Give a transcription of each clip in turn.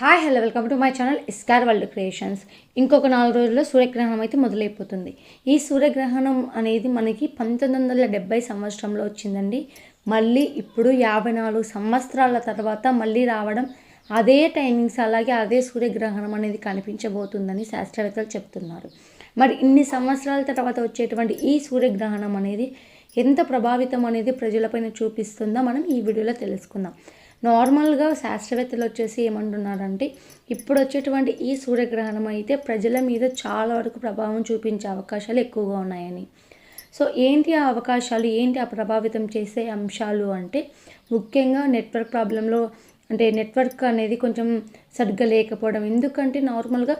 Hi hello welcome to my channel ఇస్కార్ world creations ఇంకొక నాలుగు రోజుల్లో సూర్యగ్రహణం అయితే మొదలైపోతుంది. ఈ సూర్యగ్రహణం అనేది మనకి పంతొమ్మిది వందల డెబ్బై సంవత్సరంలో వచ్చిందండి. మళ్ళీ ఇప్పుడు యాభై నాలుగు సంవత్సరాల తర్వాత మళ్ళీ రావడం అదే టైమింగ్స్ అలాగే అదే సూర్యగ్రహణం అనేది కనిపించబోతుందని శాస్త్రవేత్తలు చెప్తున్నారు. మరి ఇన్ని సంవత్సరాల తర్వాత వచ్చేటువంటి ఈ సూర్యగ్రహణం అనేది ఎంత ప్రభావితం అనేది ప్రజలపైన చూపిస్తుందో మనం ఈ వీడియోలో తెలుసుకుందాం. నార్మల్గా శాస్త్రవేత్తలు వచ్చేసి ఏమంటున్నారంటే ఇప్పుడు వచ్చేటువంటి ఈ సూర్యగ్రహణం అయితే ప్రజల మీద చాలా వరకు ప్రభావం చూపించే అవకాశాలు ఎక్కువగా ఉన్నాయని. సో ఏంటి ఆ అవకాశాలు ఏంటి ఆ ప్రభావితం చేసే అంశాలు అంటే ముఖ్యంగా నెట్వర్క్ ప్రాబ్లంలో అంటే నెట్వర్క్ అనేది కొంచెం సరిగ్గా లేకపోవడం. ఎందుకంటే నార్మల్గా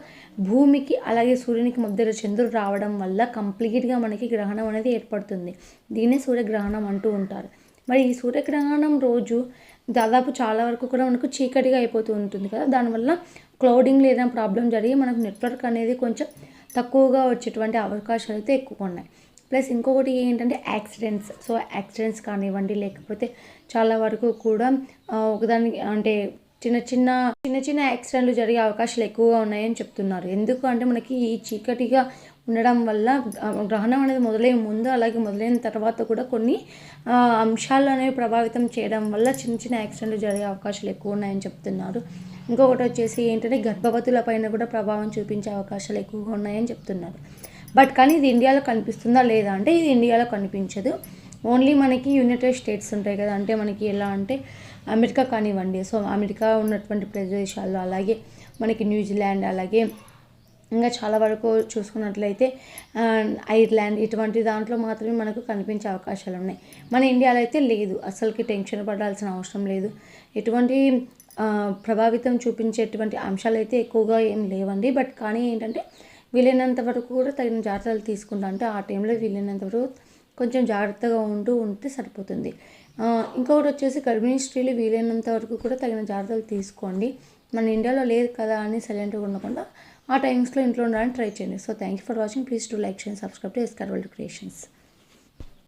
భూమికి అలాగే సూర్యునికి మధ్యలో చంద్రుడు రావడం వల్ల కంప్లీట్గా మనకి గ్రహణం అనేది ఏర్పడుతుంది. దీన్నే సూర్యగ్రహణం అంటూ ఉంటారు. మరి ఈ సూర్యగ్రహణం రోజు దాదాపు చాలా వరకు కూడా మనకు చీకటిగా అయిపోతూ ఉంటుంది కదా. దానివల్ల క్లౌడింగ్ లేదా ప్రాబ్లం జరిగి మనకు నెట్వర్క్ అనేది కొంచెం తక్కువగా వచ్చేటువంటి అవకాశాలు అయితే ఎక్కువగా ఉన్నాయి. ప్లస్ ఇంకొకటి ఏంటంటే యాక్సిడెంట్స్. సో యాక్సిడెంట్స్ కానివ్వండి లేకపోతే చాలా వరకు కూడా ఒకదానికి అంటే చిన్న చిన్న చిన్న చిన్న యాక్సిడెంట్లు జరిగే అవకాశాలు ఎక్కువగా ఉన్నాయని చెప్తున్నారు. ఎందుకు అంటే మనకి ఈ చీకటిగా ఉండడం వల్ల గ్రహణం అనేది మొదలయ్యే ముందు అలాగే మొదలైన తర్వాత కూడా కొన్ని అంశాలు అనేవి ప్రభావితం చేయడం వల్ల చిన్న చిన్న యాక్సిడెంట్లు జరిగే అవకాశాలు ఎక్కువ ఉన్నాయని చెప్తున్నారు. ఇంకొకటి వచ్చేసి ఏంటంటే గర్భవతుల పైన కూడా ప్రభావం చూపించే అవకాశాలు ఎక్కువగా ఉన్నాయని చెప్తున్నారు. బట్ కానీ ఇది ఇండియాలో కనిపిస్తుందా లేదా అంటే ఇది ఇండియాలో కనిపించదు. ఓన్లీ మనకి యునైటెడ్ స్టేట్స్ ఉంటాయి కదా అంటే మనకి ఎలా అంటే అమెరికా కానివ్వండి. సో అమెరికా ఉన్నటువంటి ప్రదేశాల్లో అలాగే మనకి న్యూజిలాండ్ అలాగే ఇంకా చాలా వరకు చూసుకున్నట్లయితే ఐర్లాండ్ ఇటువంటి దాంట్లో మాత్రమే మనకు కనిపించే అవకాశాలు ఉన్నాయి. మన ఇండియాలో అయితే లేదు. అసలుకి టెన్షన్ పడాల్సిన అవసరం లేదు. ఎటువంటి ప్రభావితం చూపించేటువంటి అంశాలు అయితే ఎక్కువగా ఏం లేవండి. బట్ కానీ ఏంటంటే వీలైనంత వరకు కూడా తగిన జాగ్రత్తలు తీసుకుంటా అంటే ఆ టైంలో వీలైనంత వరకు కొంచెం జాగ్రత్తగా ఉంటూ ఉంటే సరిపోతుంది. ఇంకొకటి వచ్చేసి గర్భిణీ స్త్రీలు వీలైనంత వరకు కూడా తగిన జాగ్రత్తలు తీసుకోండి. మన ఇండియాలో లేదు కదా అని సైలెంట్గా ఉండకుండా ఆ టైమ్స్లో ఇంట్లో ఉండడానికి ట్రై చేయండి. So thank you for watching please to like చేయండి సబ్స్క్రైబ్ టు ఎస్కార్ వరల్డ్ క్రియేషన్స్